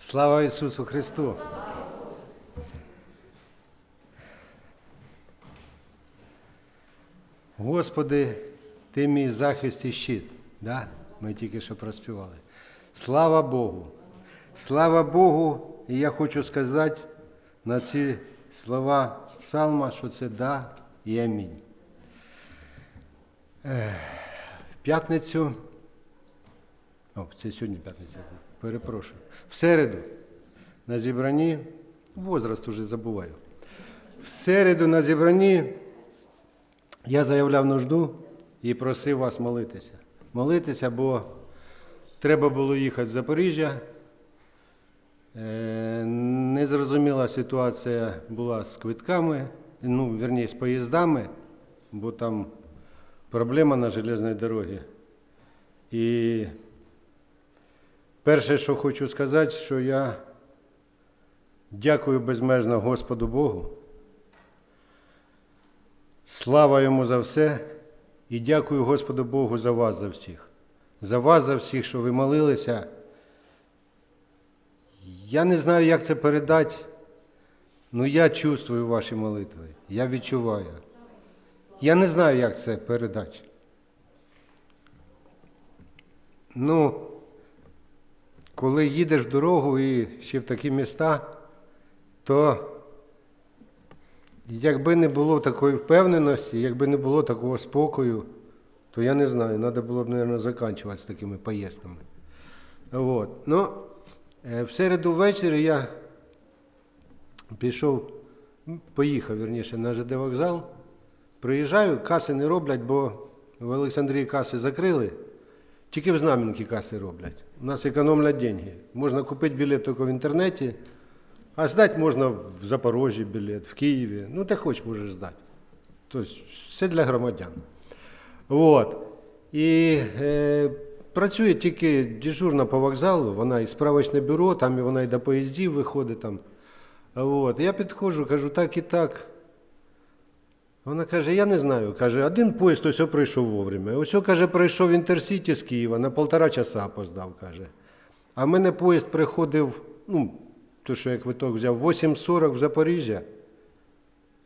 Слава Ісусу Христу! Господи, Ти мій захист і щит. Да? Ми тільки що проспівали. Слава Богу! Слава Богу! І я хочу сказати на ці слова з псалма, що це да і амінь. В п'ятницю о, це сьогодні п'ятниця. Перепрошую. В середу на зібранні, возраст уже забуваю. В середу на зібранні я заявляв нужду і просив вас молитися. Молитися, бо треба було їхати в Запоріжжя. Е, Незрозуміла ситуація була з квитками, ну, верніше, з поїздами, бо там проблема на железній дорогі. І Перше, що хочу сказати, що я дякую безмежно Господу Богу. Слава йому за все і дякую Господу Богу за вас за всіх. За вас за всіх, що ви молилися. Я не знаю, як це передати, але я чувствую ваші молитви. Я відчуваю. Я не знаю, як це передати. Ну, коли їдеш в дорогу і ще в такі міста, то якби не було такої впевненості, якби не було такого спокою, то я не знаю, треба було б, мабуть, закінчувати з такими поїздками. От. Ну, е, в середу ввечері я пішов, поїхав, вірніше, на ЖД вокзал. Приїжджаю, каси не роблять, бо в Олександрії каси закрили. Тільки в Знам'янки каси роблять. У нас економлять деньги. Можна купити білет тільки в інтернеті, а здати можна в Запорожжі білет, в Києві. Ну, де хоч можеш здати. Тобто все для громадян. От. І е, працює тільки дежурна по вокзалу, вона і справочне бюро, там і вона і до поїздів виходить. Там. От. Я підходжу, кажу, так і так. Вона каже, я не знаю. Каже, один поїзд ось прийшов вовремя. Ось, каже, прийшов Інтерсіті з Києва, на полтора часа опоздав, каже. А в мене поїзд приходив, ну, то, що я квиток взяв, 8.40 в Запоріжжя.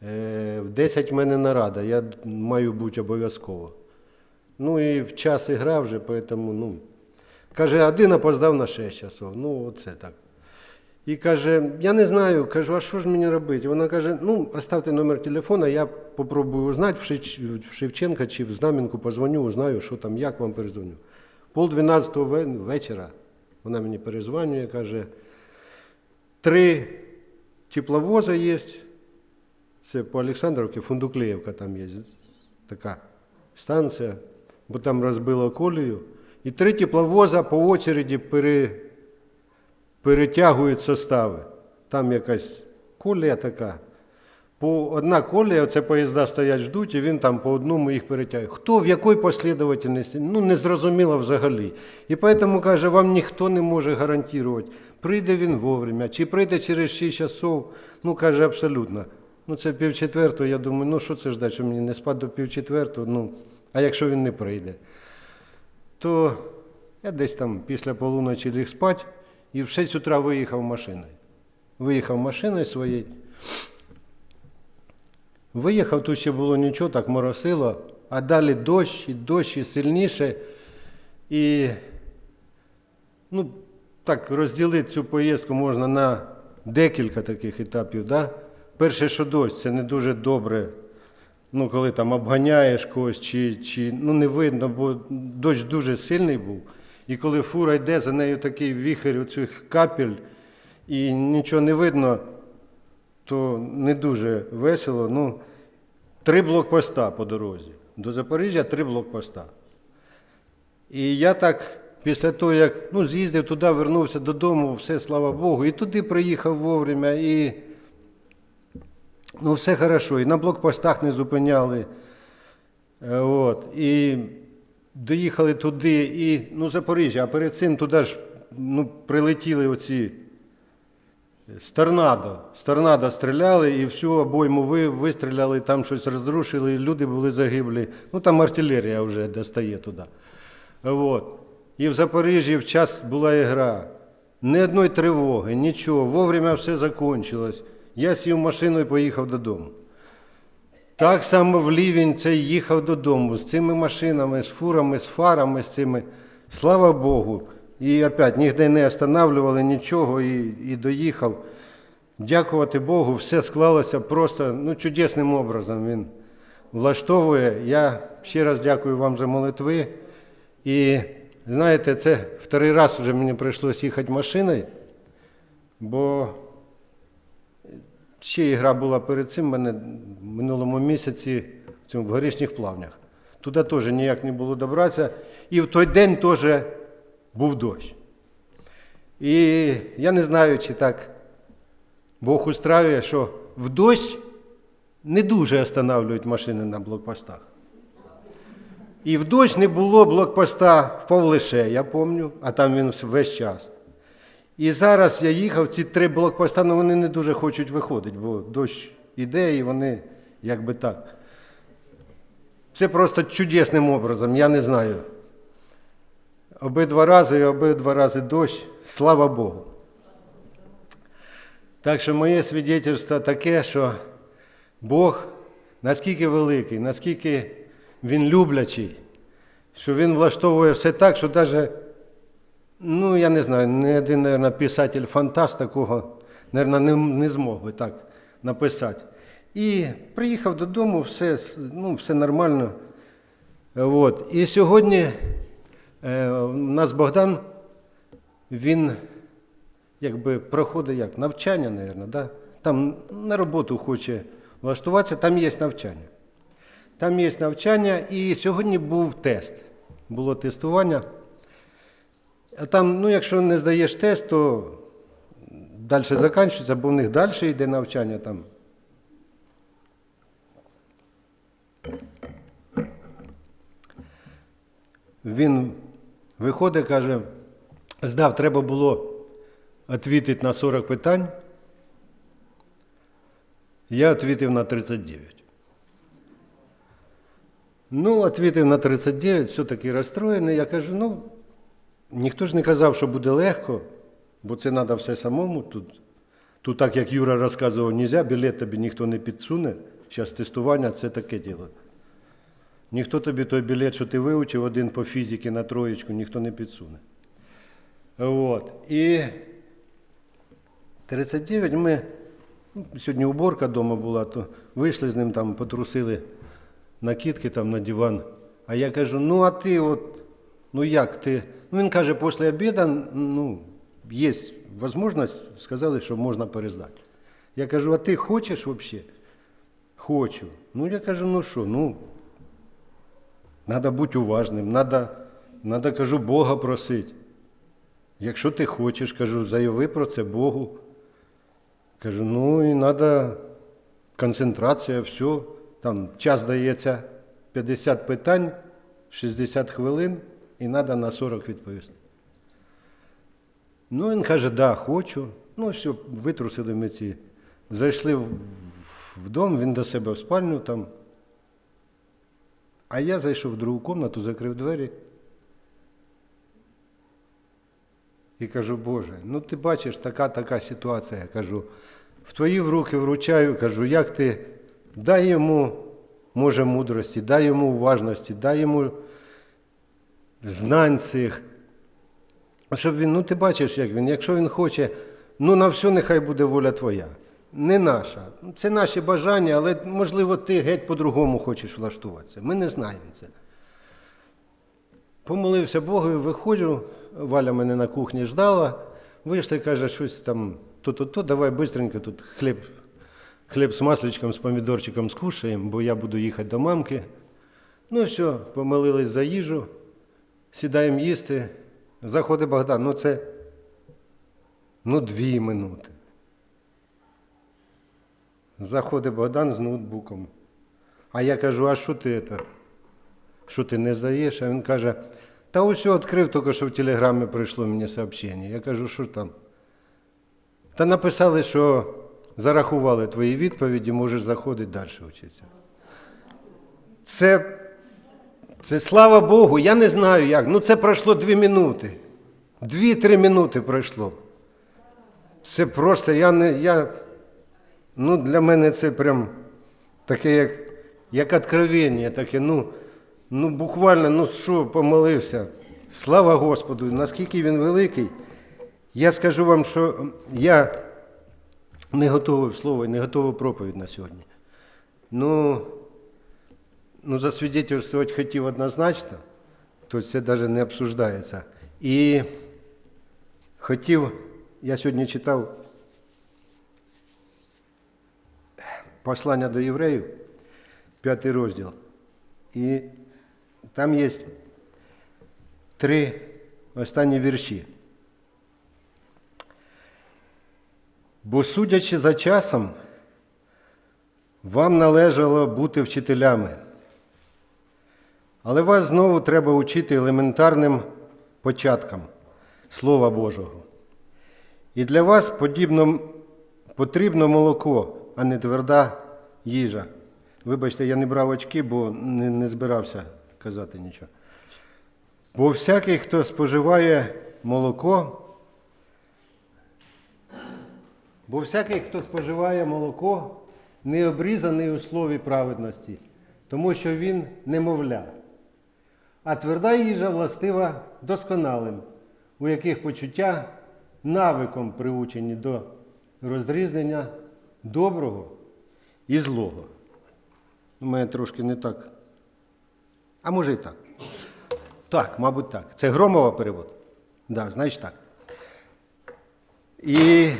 Е, в 10 в мене нарада, я маю бути обов'язково. Ну і в час ігра вже, поэтому, ну. Каже, один опоздав на 6 часов. Ну, оце так. І каже, я не знаю, кажу, а що ж мені робити? Вона каже, ну, оставте номер телефона, я попробую узнати в, Шевченка чи в Знам'янку позвоню, узнаю, що там, як вам перезвоню. Пол дванадцятого ве- вечора вона мені перезвонює, каже, три тепловоза є. Це по Олександровці, Фундуклеївка там є така станція, бо там розбило колію. І три тепловоза по очереді пере перетягують состави. Там якась колія така. По одна колія, це поїзда стоять, ждуть, і він там по одному їх перетягує. Хто в якій послідовательності? Ну, не зрозуміло взагалі. І тому, каже, вам ніхто не може гарантувати, прийде він вовремя, чи прийде через 6 часов. Ну, каже, абсолютно. Ну, це півчетвертого, я думаю, ну що це ждать, що мені не спати до півчетвертого, ну, а якщо він не прийде, то я десь там після полуночі ліг спати і в 6 утра виїхав машиною. Виїхав машиною своєю. Виїхав, тут ще було нічого, так моросило, а далі дощ, і дощ, і сильніше. І ну, так розділити цю поїздку можна на декілька таких етапів. Да? Перше, що дощ, це не дуже добре. Ну, коли там обганяєш когось, чи, чи ну, не видно, бо дощ дуже сильний був. І коли фура йде, за нею такий віхер оцих капель, і нічого не видно, то не дуже весело. Ну, три блокпоста по дорозі. До Запоріжжя три блокпоста. І я так, після того, як ну, з'їздив туди, вернувся додому, все, слава Богу, і туди приїхав вовремя, і ну, все хорошо. І на блокпостах не зупиняли. Е, От, і доїхали туди, і ну, Запоріжжя, а перед цим туди ж ну, прилетіли оці з торнадо. З торнадо стріляли і всю обойму ви, вистріляли, там щось розрушили, люди були загиблі. Ну там артилерія вже достає туди. От. І в Запоріжжі в час була ігра. ні одної тривоги, нічого. Вовремя все закончилось. Я сів в машину і поїхав додому. Так само в Лівень цей їхав додому з цими машинами, з фурами, з фарами, з цими. Слава Богу. І опять ніде не останавливали нічого і, і доїхав. Дякувати Богу, все склалося просто ну, чудесним образом. Він влаштовує. Я ще раз дякую вам за молитви. І знаєте, це вторий раз вже мені прийшлося їхати машиною, бо ще ігра була перед цим в мене в минулому місяці в горішніх плавнях. Туди теж ніяк не було добратися. І в той день теж був дощ. І я не знаю, чи так Бог устраює, що в дощ не дуже останавливають машини на блокпостах. І в дощ не було блокпоста в Павлише, я пам'ятаю, а там він весь час. І зараз я їхав, ці три блокпоста, ну вони не дуже хочуть виходити, бо дощ іде і вони якби так. Це просто чудесним образом, я не знаю. Обидва рази і обидва рази дощ, слава Богу. Так що моє свідетельство таке, що Бог наскільки великий, наскільки Він люблячий, що Він влаштовує все так, що навіть, ну я не знаю, не один, мабуть, писатель фантаст такого, мабуть, не, не змог би так написати. І приїхав додому, все, ну, все нормально. От. І сьогодні е, у нас Богдан, він якби проходить як навчання, мабуть, да? там на роботу хоче влаштуватися, там є навчання. Там є навчання, і сьогодні був тест. Було тестування. А там, ну, якщо не здаєш тест, то далі закінчується, бо в них далі йде навчання там. Він виходить, каже, здав, треба було відповідати на 40 питань. Я відповів на 39. Ну, відповів на 39, все-таки розстроєний. Я кажу, ну, ніхто ж не казав, що буде легко, бо це треба все самому. Тут, тут так як Юра розказував, нельзя, білет тобі ніхто не підсуне. Зараз тестування це таке діло. Ніхто тобі той білет, що ти вивчив, один по фізиці на троєчку, ніхто не підсуне. От. І 39 ми, ну, сьогодні уборка вдома була, то вийшли з ним там, потрусили накидки там на диван. А я кажу, ну а ти от, ну як ти? Ну він каже, після обіду, ну, є можливість, сказали, що можна перездати. Я кажу, а ти хочеш взагалі? Хочу. Ну я кажу, ну що, ну, треба бути уважним, треба, кажу, Бога просити. Якщо ти хочеш, кажу, заяви про це Богу. Кажу, ну і треба концентрація, все. Там час дається 50 питань, 60 хвилин, і треба на 40 відповісти. Ну, він каже, да, хочу. Ну, все, витрусили ми ці. Зайшли в, в дом, він до себе в спальню там. А я зайшов в другу кімнату, закрив двері. І кажу, Боже, ну ти бачиш, така така ситуація. Кажу, в твої в руки вручаю, кажу, як ти дай йому, може, мудрості, дай йому уважності, дай йому знань цих. Щоб він, ну ти бачиш, як він, якщо він хоче, ну на все нехай буде воля твоя. Не наша. Це наші бажання, але можливо ти геть по-другому хочеш влаштуватися. Ми не знаємо це. Помолився Богу, виходжу, Валя мене на кухні ждала. Вийшли, каже, щось там, то-то-то, давай бистренько тут хліб, хліб з масличком, з помідорчиком скушаємо, бо я буду їхати до мамки. Ну все, помолились за їжу, сідаємо їсти. Заходить Богдан, ну це ну, дві минути. Заходить Богдан з ноутбуком. А я кажу, а що ти це? Що ти не здаєш? А він каже, та ось відкрив, тільки що в телеграмі прийшло мені сообщення. Я кажу, що там? Та написали, що зарахували твої відповіді, можеш заходити далі вчитися. Це, це слава Богу, я не знаю як. Ну це пройшло дві минути. Дві-три минути пройшло. Це просто, я не. Я, ну, для мене це прям таке, як, як откровення, таке, ну, ну буквально, ну що, помолився. Слава Господу, наскільки він великий. Я скажу вам, що я не готовий слово, не готовий проповідь на сьогодні. Ну, ну засвідетельствувати хотів однозначно, то це навіть не обсуждається. І хотів, я сьогодні читав послання до євреїв, п'ятий розділ. І там є три останні вірші. Бо судячи за часом, вам належало бути вчителями. Але вас знову треба учити елементарним початкам Слова Божого. І для вас подібно, потрібно молоко, а не тверда їжа. Вибачте, я не брав очки, бо не, не збирався казати нічого. Бо всякий, хто споживає молоко, бо всякий, хто споживає молоко, не обрізаний у слові праведності, тому що він немовля. А тверда їжа властива досконалим, у яких почуття навиком приучені до розрізнення доброго і злого. У мене трошки не так. А може і так. Так, мабуть, так. Це громова перевод? Да, значить так. І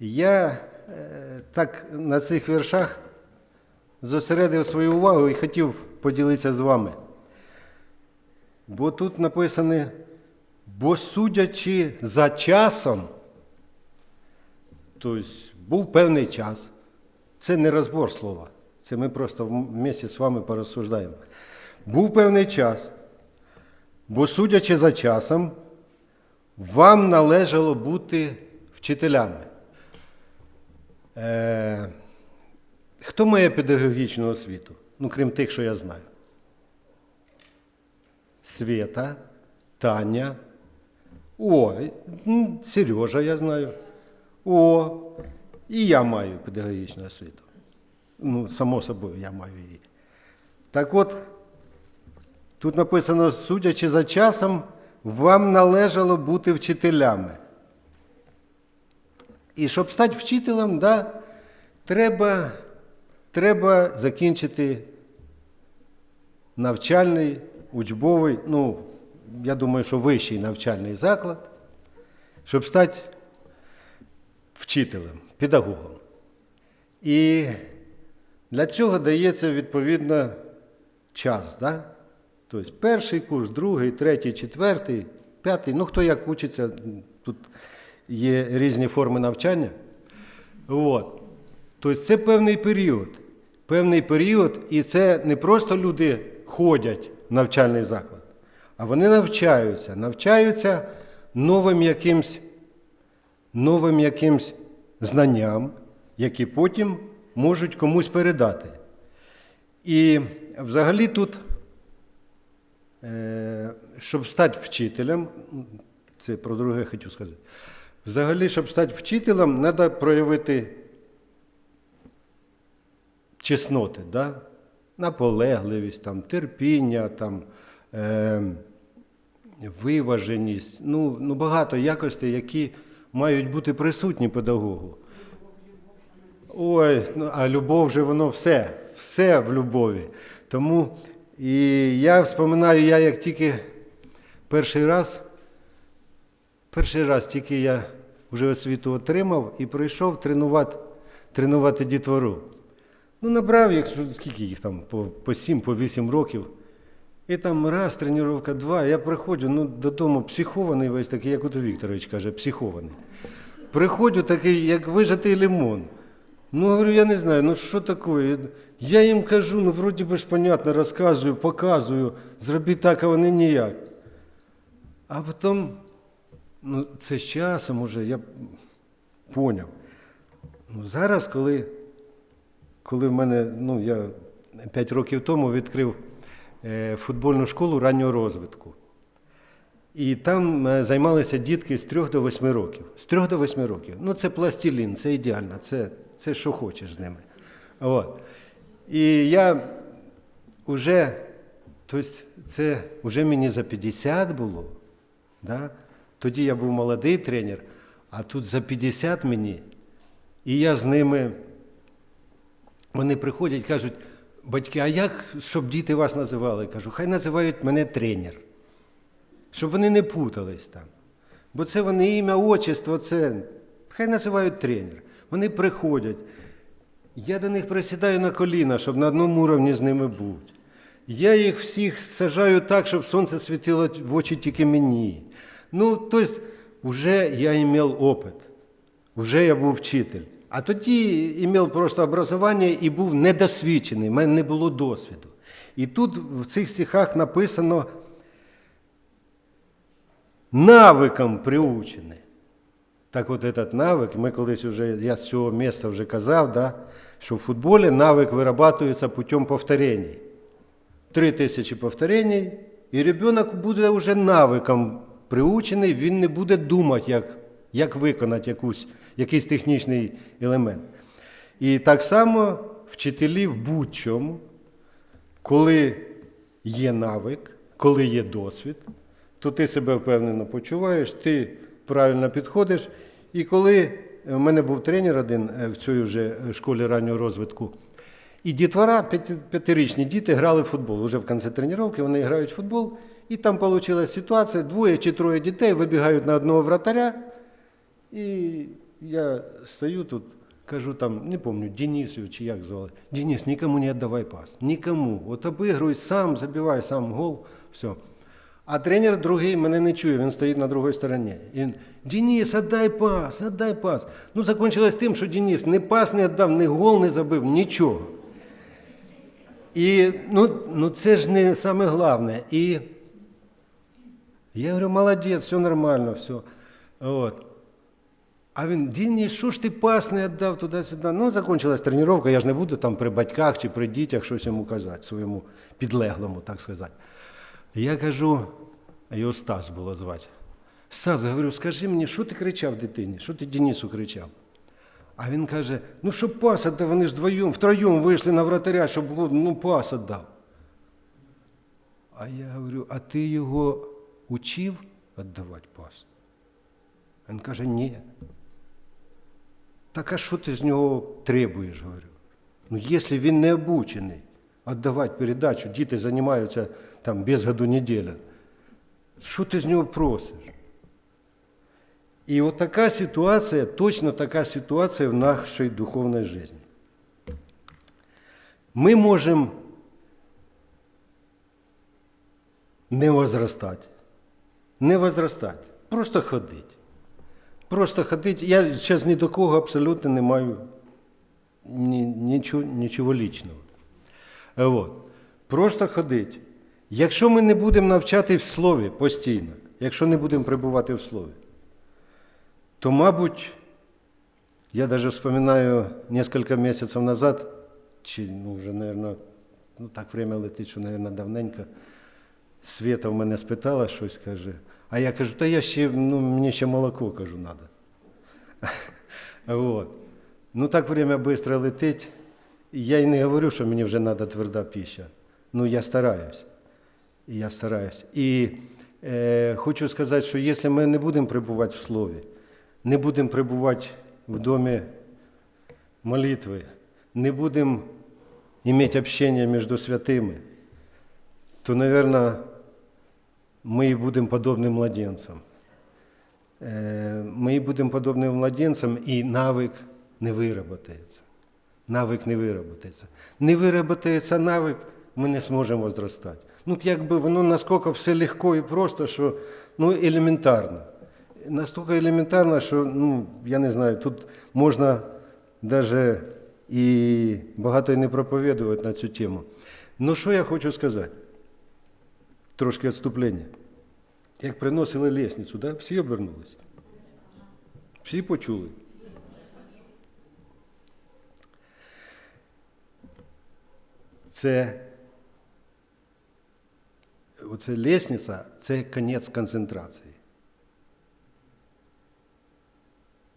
я е, так на цих віршах зосередив свою увагу і хотів поділитися з вами. Бо тут написано, бо судячи за часом, тобто був певний час. Це не розбор слова. Це ми просто вместе з вами порозсуждаємо. Був певний час, бо судячи за часом, вам належало бути вчителями. Е, хто має педагогічну освіту? Ну, крім тих, що я знаю. Света, Таня. О, Сережа, я знаю. О, і я маю педагогічну освіту. Ну, само собою, я маю її. Так от, тут написано, судячи за часом, вам належало бути вчителями. І щоб стати вчителем, да, треба, треба закінчити навчальний, учбовий, ну, я думаю, що вищий навчальний заклад, щоб стати вчителем, педагогом. І для цього дається відповідно час. Да? Тобто перший курс, другий, третій, четвертий, п'ятий, ну хто як учиться, тут є різні форми навчання. Тобто це певний період. Певний період, і це не просто люди ходять в навчальний заклад, а вони навчаються, навчаються новим якимсь, новим якимсь знанням, які потім можуть комусь передати. І взагалі тут, е, щоб стати вчителем, це про друге хотів сказати. Взагалі, щоб стати вчителем, треба проявити чесноти, да? наполегливість, там, терпіння, там, е, виваженість, ну, ну, багато якостей, які мають бути присутні педагогу. Ой, ну, а любов же воно все, все в любові. Тому і я вспоминаю, я як тільки перший раз, перший раз тільки я вже освіту отримав і прийшов тренувати, тренувати дітвору. Ну, набрав їх, скільки їх там, по, по 7, по 8 років. І там раз, тренування, два. Я приходжу ну, додому психований весь такий, як Ото Вікторович каже, психований. Приходжу такий, як вижатий лимон. Ну, говорю, я не знаю, ну що таке? Я їм кажу, ну вроді би ж понятно, розказую, показую, зробіть так, а вони ніяк. А потім, ну, це з часом уже я поняв. Ну, зараз, коли, коли в мене, ну, я 5 років тому відкрив е, футбольну школу раннього розвитку. І там е, займалися дітки з 3 до 8 років. З 3 до 8 років. Ну, це пластилін, це ідеально, це, це що хочеш з ними. От. І я вже, тобто це вже мені за 50 було. Да? Тоді я був молодий тренер, а тут за 50 мені. І я з ними, вони приходять кажуть, батьки, а як, щоб діти вас називали? Я кажу, хай називають мене тренер. Щоб вони не путались там. Бо це вони ім'я, отчество, це хай називають тренер. Вони приходять. Я до них присідаю на коліна, щоб на одному рівні з ними бути. Я їх всіх сажаю так, щоб сонце світило в очі тільки мені. Ну, тобто, вже я мав опит, вже я був вчитель. А тоді мав просто образування і був недосвідчений, в мене не було досвіду. І тут в цих стихах написано навикам приучений. Так от этот навик, ми колись вже, я з цього міста вже казав, да, що в футболі навик вирабатується путем повторень. Три тисячі повторень, і ребенок буде вже навиком приучений, він не буде думати, як, як виконати якусь, якийсь технічний елемент. І так само вчителі в будь-чому, коли є навик, коли є досвід, то ти себе впевнено почуваєш, ти правильно підходиш. І коли в мене був тренер один е, в цій вже школі раннього розвитку, і дітвора, п'ятирічні діти грали в футбол. Уже в кінці тренування вони грають в футбол, і там вийшла ситуація: двоє чи троє дітей вибігають на одного вратаря. І я стою тут, кажу там, не помню, Денисов чи як звали. Денис, нікому не віддавай пас. Нікому. От обігруй сам, забивай сам гол, все. А тренер другий мене не чує, він стоїть на другій стороні. І він, Денис, отдай пас, отдай пас. Ну, закончилось тим, що Денис ні пас не віддав, ні гол не забив, нічого. І ну, ну це ж не саме головне. І я говорю, молодець, все нормально, все. От. А він, Діні, що ж ти пас не віддав туди-сюди? Ну, закончилась тренування, я ж не буду там при батьках чи при дітях щось йому казати, своєму підлеглому, так сказати. Я кажу, його Стас було звати. Стас, говорю, скажи мені, що ти кричав дитині? Що ти Денису кричав? А він каже: ну що пас віддав, вони ж вдвоєм, втроєм вийшли на вратаря, щоб ну пас віддав. А я говорю, а ти його учив віддавати пас? Він каже, ні. Так а що ти з нього требуєш, говорю? Ну, якщо він не обучений віддавати передачу, діти займаються там без году неділя, що ти з нього просиш? І от ситуація, точно така ситуація в нашій духовній житті. Ми можемо не возрастати, не возрастати, просто ходити. Просто ходити. Я зараз ні до кого абсолютно не маю ні, нічого, нічого лічного. Е, От. Просто ходити. Якщо ми не будемо навчати в слові постійно, якщо не будемо перебувати в слові, то, мабуть, я даже вспоминаю несколько месяцев назад, чи, ну, вже, наверное, ну, так время летить, що, наверное, давненько, Света в мене спитала щось, каже, а я кажу, та я ще, ну, мені ще молоко, кажу, треба. Ну, так время швидко летить. Я й не говорю, що мені вже треба тверда пища. Ну, я стараюсь. Я стараюсь. І е, хочу сказати, що якщо ми не будемо перебувати в слові, не будемо перебувати в домі молитви, не будемо иметь общение між святими, то, наверное, ми і будемо подобним младенцям. Е, Ми і будемо подобним младенцям, і навик не вироботається. Навик не вироботається. Не вироботається навик, ми не зможемо возростати. Ну, якби воно наскільки все легко і просто, що ну, елементарно. Настільки елементарно, що ну, я не знаю, тут можна навіть і багато не проповідувати на цю тему. Ну, що я хочу сказати? Трошки відступлення. Як приносили лісницю, да? всі обернулися. Всі почули. Це оце лісниця це конець концентрації.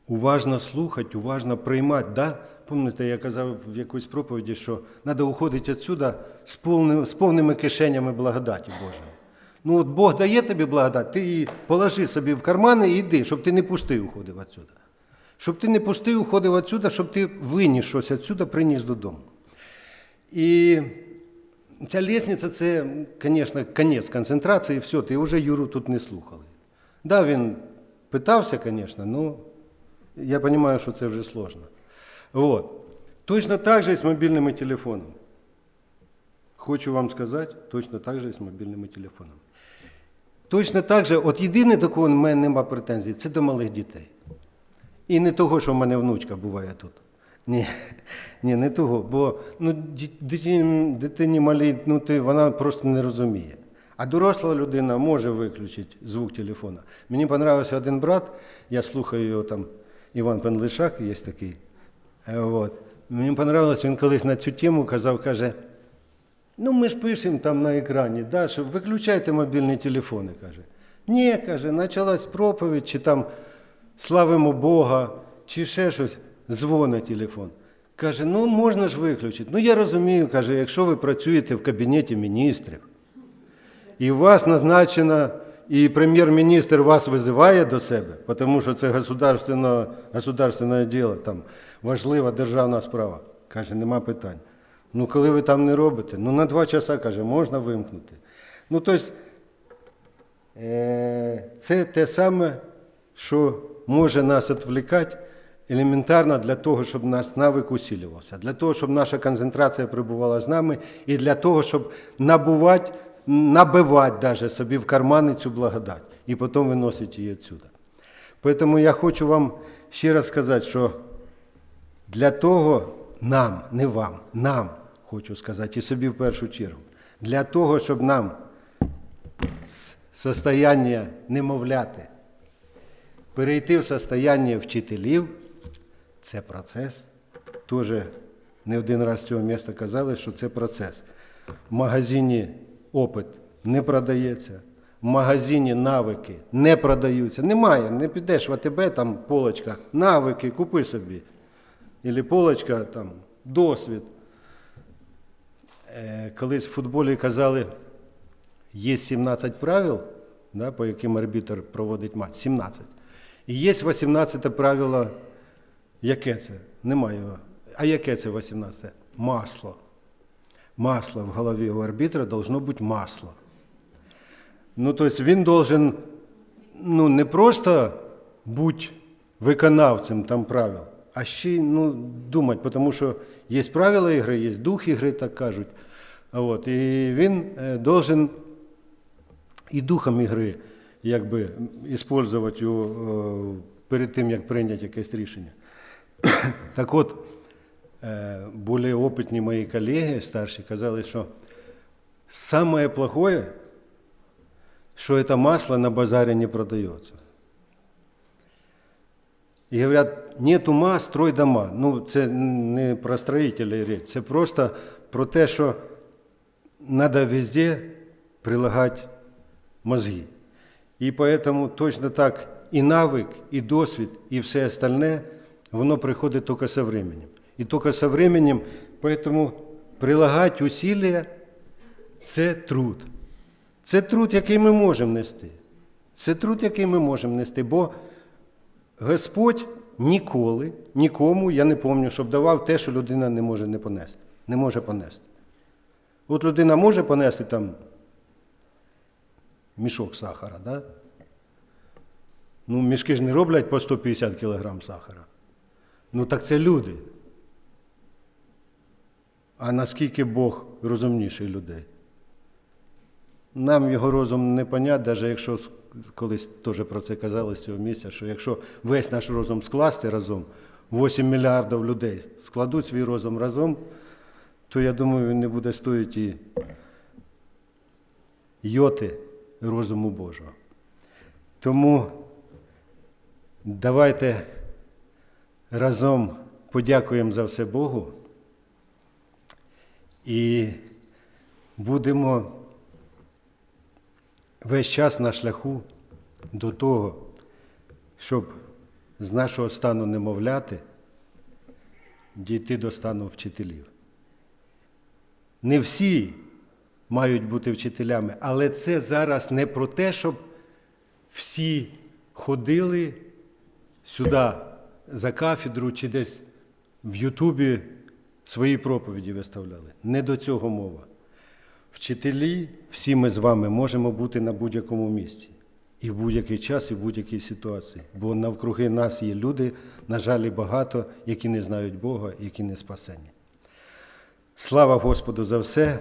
Уважно слухати, уважно приймати. Да? Пам'ятаєте, я казав в якоїсь проповіді, що треба уходити відсюди з, повним, з повними кишенями благодаті Божої. Ну от Бог дає тобі благодать, ти її положи собі в кармани і йди, щоб ти не пустий уходив відсюди. Щоб ти не пустий уходив відсюди, щоб ти виніс щось відсюди, приніс додому. І ця лестниця це, звісно, конець концентрації, все, ти вже Юру тут не слухали. Да, він питався, звісно, але я розумію, що це вже сложно. Вот. Точно так же і з мобільними телефонами. Хочу вам сказати, точно так же і з мобільними телефонами. Точно так же, от єдине до кого в мене нема претензій, це до малих дітей. І не того, що в мене внучка буває тут. Ні, ні, не того. Бо ну, дитині, дитині малій, ну, ти, вона просто не розуміє. А доросла людина може виключити звук телефона. Мені понравився один брат, я слухаю його там, Іван Пенлишак, є такий. Е, От. Мені понравилось, він колись на цю тему казав, каже, ну ми ж пишемо там на екрані, да, що виключайте мобільні телефони, каже. Ні, каже, почалась проповідь, чи там славимо Бога, чи ще щось, дзвонить телефон. Каже, ну можна ж виключити. Ну я розумію, каже, якщо ви працюєте в кабінеті міністрів, і у вас назначено, і прем'єр-міністр вас визиває до себе, тому що це государственне, государственне діло, там важлива державна справа. Каже, нема питань. Ну, коли ви там не робите, ну на два часа, каже, можна вимкнути. Ну, тобто, це те саме, що може нас відвлікати елементарно для того, щоб наш навик усилювався, для того, щоб наша концентрація прибувала з нами, і для того, щоб набувати, набивати даже собі в кармани цю благодать і потім виносити її відсюди. Тому я хочу вам ще раз сказати, що для того нам, не вам, нам, хочу сказати, і собі в першу чергу, для того, щоб нам состояння немовляти перейти в состояння вчителів, це процес. Тоже не один раз цього міста казали, що це процес. В магазині опит не продається, в магазині навики не продаються. Немає, не підеш в АТБ, там полочка, навики, купи собі. Ілі полочка, там, досвід. Е, Колись в футболі казали, є 17 правил, да, по яким арбітр проводить матч. 17. І є 18 правило, яке це? Немає його. А яке це 18? Масло. Масло в голові у арбітра должно бути масло. Ну, тобто він должен ну, не просто бути виконавцем там правил, а ще й ну, думати, тому що є правила ігри, є дух ігри, так кажуть. От, і він е, должен і духом ігри якби використовувати його е, перед тим, як прийняти якесь рішення. Так от, е, більш опитні мої колеги старші казали, що самое плохое, что это масло на базаре не продается. І говорять, нет ума, строй дома. Ну, це не про строїтелей річ, це просто про те, що треба везде прилагати мозги. І поэтому точно так і навик, і досвід, і все остальне, воно приходить тільки со временем. І тільки со временем, поэтому прилагати усилия – це труд. Це труд, який ми можемо нести. Це труд, який ми можемо нести, бо Господь ніколи, нікому, я не пам'ятаю, щоб давав те, що людина не може не понести. Не може понести. От людина може понести там мішок сахара, да? Ну, мішки ж не роблять по 150 кг сахара. Ну так це люди. А наскільки Бог розумніший людей? Нам його розум не понять, навіть якщо колись теж про це казали з цього місця, що якщо весь наш розум скласти разом, 8 мільярдів людей складуть свій розум разом, то я думаю, він не буде стоїти і йоти розуму Божого. Тому давайте разом подякуємо за все Богу і будемо весь час на шляху до того, щоб з нашого стану немовляти дійти до стану вчителів. Не всі мають бути вчителями, але це зараз не про те, щоб всі ходили сюди за кафедру чи десь в Ютубі свої проповіді виставляли. Не до цього мова. Вчителі, всі ми з вами можемо бути на будь-якому місці. І в будь-який час, і в будь-якій ситуації. Бо навкруги нас є люди, на жаль, і багато, які не знають Бога, які не спасені. Слава Господу за все.